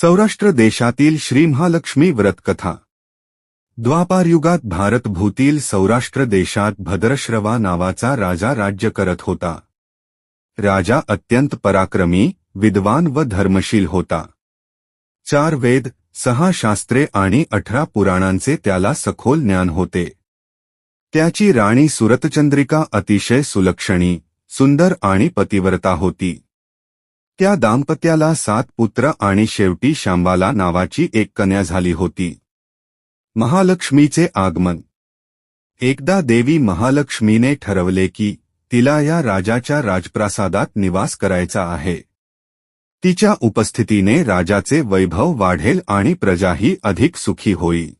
सौराष्ट्र देशातील श्री महालक्ष्मी व्रतकथा द्वापारयुगात भारतभूतील सौराष्ट्र देशात भद्रश्रवा नावाचा राजा राज्य करत होता. राजा अत्यंत पराक्रमी विद्वान व धर्मशील होता. चार वेद सहा शास्त्रे आणि अठरा पुराणांचे त्याला सखोल ज्ञान होते. त्याची राणी सुरतचंद्रिका अतिशय सुलक्षणी सुंदर आणि पतिव्रता होती. त्या दाम्पत्याला सात पुत्र आणि शेवटी शांबाला नावाची एक कन्या झाली होती. महालक्ष्मीचे आगमन. एकदा देवी महालक्ष्मीने ठरवले की तिला या राजाच्या राजप्रासादात निवास करायचा आहे. तिच्या उपस्थितीने राजाचे वैभव वाढेल आणि प्रजाही अधिक सुखी होईल.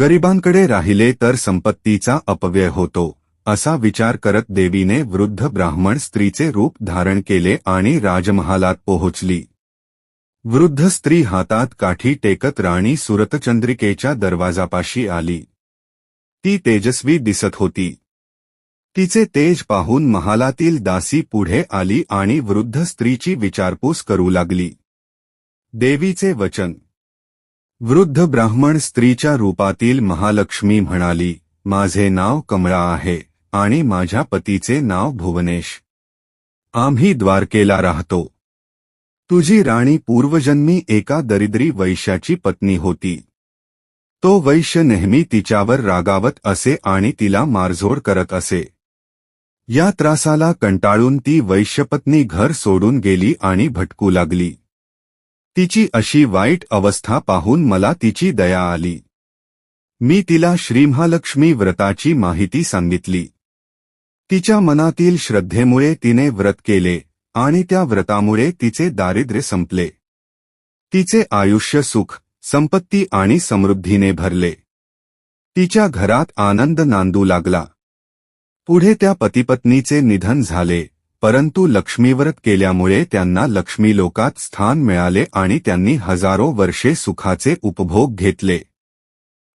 गरिबांकडे राहिले तर संपत्तीचा अपव्यय होतो. असा विचार करत देवीने वृद्ध ब्राह्मण स्त्रीचे रूप धारण केले आणि राजमहालात पोहोचली. वृद्ध स्त्री हातात काठी टेकत राणी सुरतचंद्रिकेच्या दरवाजापाशी आली. ती तेजस्वी दिसत होती. तिचे तेज पाहून महालातील दासी पुढे आली आणि वृद्ध स्त्रीची विचारपूस करू लागली. देवीचे वचन. वृद्ध ब्राह्मण स्त्रीच्या रूपातील महालक्ष्मी म्हणाली माझे नाव कमळा आहे. आणि माझ्या पतीचे नाव भुवनेश. आम्ही द्वारकेला राहतो. तुझी राणी पूर्वजन्मी एका दरिद्री वैश्याची पत्नी होती. तो वैश्य नेहमी तिच्यावर रागावत असे आणि तिला मारझोड करत असे. या त्रासाला कंटाळून ती वैश्यपत्नी घर सोडून गेली आणि भटकू लागली. तिची अशी वाईट अवस्था पाहून मला तिची दया आली. मी तिला श्रीमहालक्ष्मी व्रताची माहिती सांगितली. तिच्या मनातील श्रद्धेमुळे तिने व्रत केले आणि त्या व्रतामुळे तिचे दारिद्र्य संपले. तिचे आयुष्य सुख संपत्ती आणि समृद्धीने भरले. तिच्या घरात आनंद नांदू लागला. पुढे त्या पतिपत्नीचे निधन झाले परंतु लक्ष्मीव्रत केल्यामुळे त्यांना लक्ष्मी लोकात स्थान मिळाले आणि त्यांनी हजारो वर्षे सुखाचे उपभोग घेतले.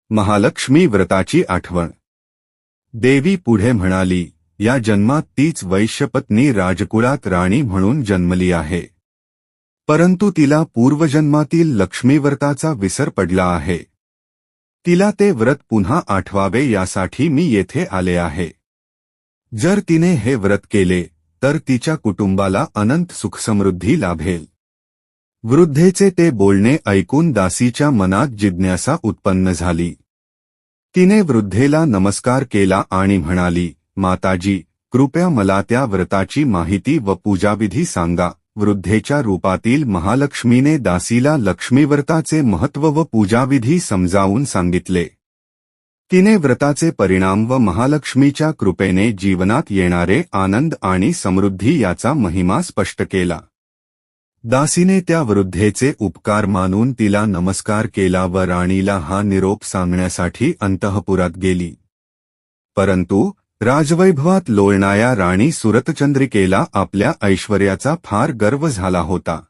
महालक्ष्मी व्रताची आठवण. देवी पुढे म्हणाली या जन्मात तीच वैश्यपत्नी राजकुळात राणी म्हणून जन्मली आहे. परंतु तिला पूर्वजन्मातील लक्ष्मीव्रताचा विसर पडला आहे. तिला ते व्रत पुन्हा आठवावे यासाठी मी येथे आले आहे. जर तिने हे व्रत केले तर तिच्या कुटुंबाला अनंत सुखसमृद्धी लाभेल. वृद्धेचे ते बोलणे ऐकून दासीच्या मनात जिज्ञासा उत्पन्न झाली. तिने वृद्धेला नमस्कार केला आणि म्हणाली माताजी कृपया मला त्या व्रताची माहिती व पूजाविधी सांगा. वृद्धेच्या रूपातील महालक्ष्मीने दासीला लक्ष्मीव्रताचे महत्त्व व पूजाविधी समजावून सांगितले. तिने व्रताचे परिणाम व महालक्ष्मीच्या कृपेने जीवनात येणारे आनंद आणि समृद्धी याचा महिमा स्पष्ट केला. दासीने त्या वृद्धेचे उपकार मानून तिला नमस्कार केला व राणीला हा निरोप सांगण्यासाठी अंतःपुरात गेली. परंतु राजवैभवात लोळणाया राणी सुरतचंद्रिकेला आपल्या ऐश्वर्याचा फार गर्व झाला होता.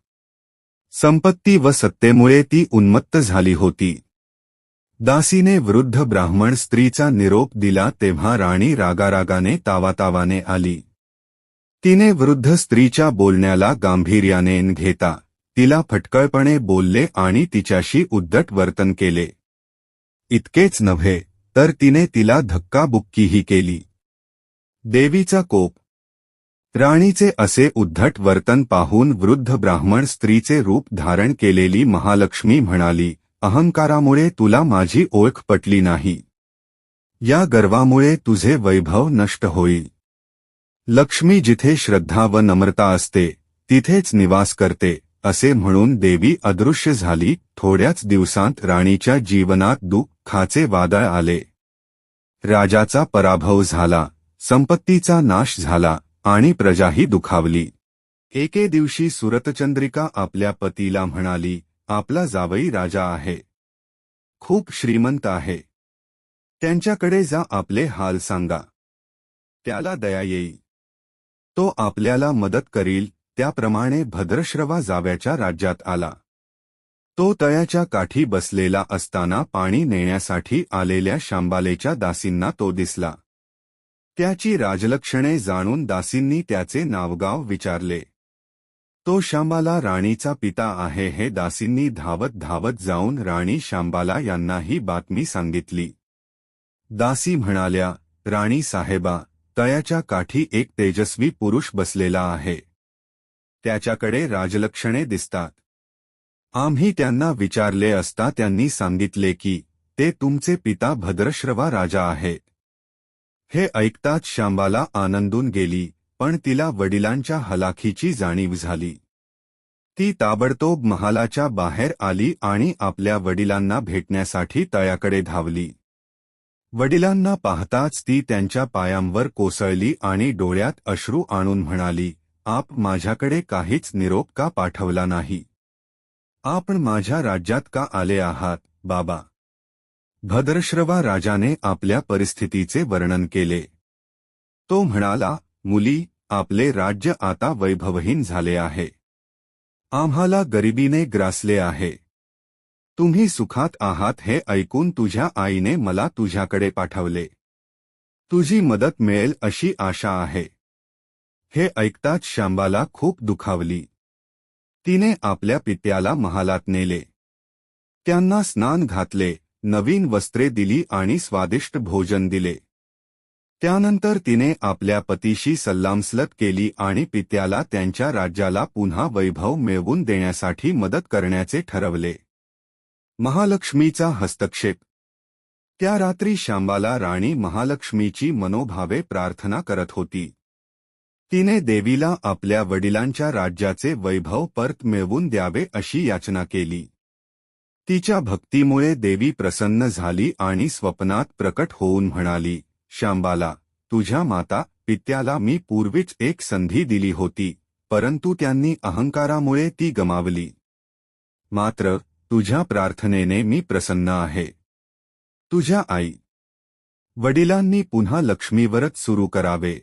संपत्ती व सत्तेमुळे ती उन्मत्त झाली होती. दासीने वृद्ध ब्राह्मण स्त्रीचा निरोप दिला तेव्हा राणी रागारागाने तावातावाने आली. तिने वृद्ध स्त्रीच्या बोलण्याला गांभीर्याने घेता तिला फटकळपणे बोलले आणि तिच्याशी उद्दट वर्तन केले. इतकेच नव्हे तर तिने तिला धक्काबुक्कीही केली. देवीचा कोप. राणीचे असे उद्धट वर्तन पाहून वृद्ध ब्राह्मण स्त्रीचे रूप धारण केलेली महालक्ष्मी म्हणाली अहंकारामुळे तुला माझी ओळख पटली नाही. या गर्वामुळे तुझे वैभव नष्ट होईल. लक्ष्मी जिथे श्रद्धा व नम्रता असते तिथेच निवास करते असे म्हणून देवी अदृश्य झाली. थोड्याच दिवसांत राणीच्या जीवनात दुःखाचे वादळ आले. राजाचा पराभव झाला. संपत्तीचा नाश झाला आणि प्रजाही दुखावली. एके दिवशी सुरतचंद्रिका आपल्या पतीला म्हणाली आपला जावई राजा आहे. खूप श्रीमंत आहे. त्यांच्याकडे जा आपले हाल सांगा. त्याला दया येई. तो आपल्याला मदत करील. त्याप्रमाणे भद्रश्रवा जाव्याच्या राज्यात आला. तो तयाच्या काठी बसलेला असताना पाणी नेण्यासाठी आलेल्या शांबालेच्या दासींना तो दिसला. त्याची राजलक्षणे जाणून दासींनी त्याचे नावगाव विचारले. तो शांबाला राणीचा पिता आहे हे दासींनी धावत धावत जाऊन राणी शांबाला यांना ही बातमी सांगितली. दासी म्हणाल्या राणी साहेबा तयाच्या काठी एक तेजस्वी पुरुष बसलेला आहे. त्याच्याकडे राजलक्षणे दिसतात. आम्ही त्यांना विचारले असता त्यांनी सांगितले की ते तुमचे पिता भद्रश्रवा राजा आहेत हे ऐकताच शांबाला आनंदून गेली पण तिला वडिलांच्या हलाखीची जाणीव झाली. ती ताबडतोब महालाच्या बाहेर आली आणि आपल्या वडिलांना भेटण्यासाठी तयाकडे धावली. वडिलांना पाहताच ती त्यांच्या पायांवर कोसळली आणि डोळ्यात अश्रू आणून म्हणाली आप माझ्याकडे काहीच निरोप का पाठवला नाही? आपण माझ्या राज्यात का आले आहात बाबा? भद्रश्रवा राजाने आपल्या परिस्थितीचे वर्णन केले. तो म्हणाला मुली आपले राज्य आता वैभवहीन झाले आहे. आम्हाला गरिबीने ग्रासले आहे. तुम्ही सुखात आहात हे ऐकून तुझ्या आईने मला तुझ्याकडे पाठवले. तुझी मदत मिळेल अशी आशा आहे. हे ऐकताच शांबाला खूप दुखावली. तिने आपल्या पित्याला महालात नेले. त्यांना स्नान घातले. नवीन वस्त्रे दिली आणि स्वादिष्ट भोजन दिले. त्यानंतर तिने आपल्या पतीशी सल्लामसलत केली आणि पित्याला त्यांच्या राज्याला पुन्हा वैभव मिळवून देण्यासाठी मदत करण्याचे ठरवले. महालक्ष्मीचा हस्तक्षेप. त्या रात्री शांबाला राणी महालक्ष्मीची मनोभावे प्रार्थना करत होती. तिने देवीला आपल्या वडिलांच्या राज्याचे वैभव परत मिळवून द्यावे अशी याचना केली. तिच्या भक्तीमुळे देवी प्रसन्न झाली आणि स्वप्नात प्रकट होऊन म्हणाली शांबाला तुझ्या माता पित्याला मी पूर्वीच एक संधी दिली होती परंतु त्यांनी अहंकारामुळे ती गमावली. मात्र तुझ्या प्रार्थनेने मी प्रसन्न आहे. तुझ्या आई वडिलांनी पुन्हा लक्ष्मीवरच सुरू करावे.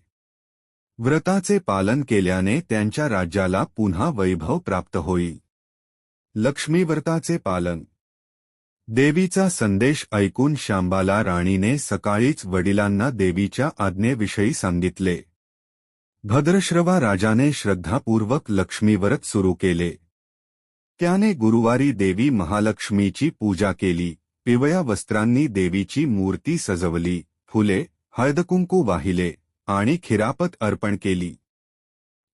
व्रताचे पालन केल्याने त्यांच्या राज्याला पुन्हा वैभव प्राप्त होईल. लक्ष्मीव्रताचे पालन देवीचा संदेश ऐकून शांबाला राणीने सकाळीच वडिलांना देवीच्या आज्ञेविषयी सांगितले. भद्रश्रवा राजाने श्रद्धापूर्वक लक्ष्मीव्रत सुरू केले. त्याने गुरुवारी देवी महालक्ष्मीची पूजा केली पिवळ्या वस्त्रांनी देवीची मूर्ती सजवली फुले हळदकुंकू वाहिले आणि खिरापत अर्पण केली.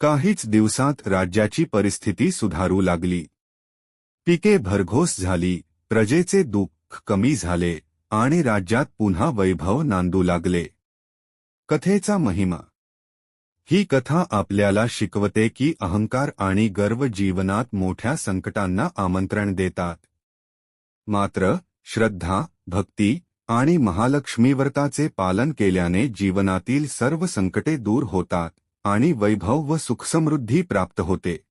काहीच दिवसात राज्याची परिस्थिती सुधारू लागली. पिके भरघोस झाली प्रजेचे दुःख कमी झाले आणि राज्यात पुन्हा वैभव नांदू लागले. कथेचा महिमा. ही कथा आपल्याला शिकवते की अहंकार आणि गर्व जीवनात मोठ्या संकटांना आमंत्रण देतात. मात्र श्रद्धा भक्ती आणि महालक्ष्मीव्रताचे पालन केल्याने जीवनातील सर्व संकटे दूर होतात आणि वैभव व सुखसमृद्धी प्राप्त होते.